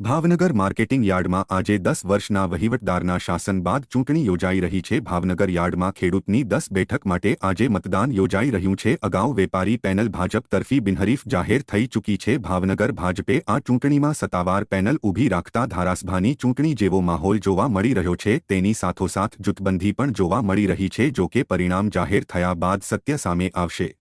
Bhavnagar marketing યાર્ડમાં આજે દસ વર્ષના વહીવટદારના શાસન બાદ ચૂંટણી યોજાઈ રહી છે. ભાવનગર યાર્ડમાં ખેડૂતની દસ બેઠક માટે આજે મતદાન યોજાઈ રહ્યું છે. અગાઉ વેપારી પેનલ ભાજપ તરફી બિનહરીફ જાહેર થઈ ચૂકી છે. ભાવનગર ભાજપે આ ચૂંટણીમાં સત્તાવાર પેનલ ઊભી રાખતા ધારાસભાની ચૂંટણી જેવો માહોલ જોવા મળી રહ્યો છે. તેની સાથોસાથ જૂથબંધી પણ જોવા મળી રહી છે જો કે પરિણામ જાહેર થયા બાદ સત્ય સામે આવશે.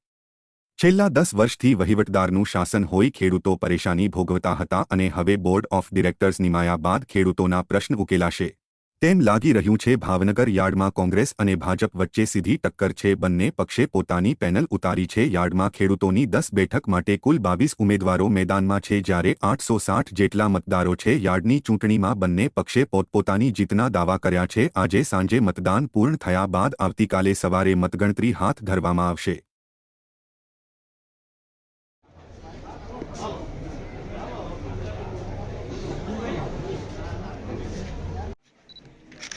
છેલ્લા દસ વર્ષથી વહીવટદારનું શાસન હોઈ ખેડૂતો પરેશાની ભોગવતા હતા અને હવે બોર્ડ ઓફ ડિરેક્ટર્સ નિમાયા બાદ ખેડૂતોના પ્રશ્ન ઉકેલાશે. તેમ લાગી રહ્યું છે, ભાવનગર યાર્ડમાં કોંગ્રેસ અને ભાજપ વચ્ચે સીધી ટક્કર છે. બંને પક્ષે પોતાની પેનલ ઉતારી છે. યાર્ડમાં ખેડૂતોની દસ બેઠક માટે કુલ બાવીસ ઉમેદવારો મેદાનમાં છે. જ્યારે આઠસો સાઠ જેટલા મતદારો છે, યાર્ડની ચૂંટણીમાં બંને પક્ષે પોતપોતાની જીતના દાવા કર્યા છે. આજે સાંજે મતદાન પૂર્ણ થયા બાદ આવતીકાલે સવારે મતગણતરી હાથ ધરવામાં આવશે.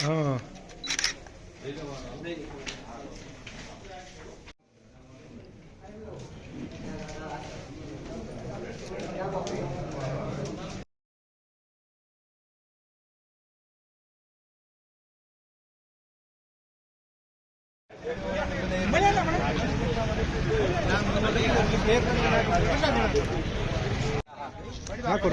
ờ ಹಾಕೊಡ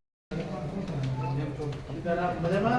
जरा मजे में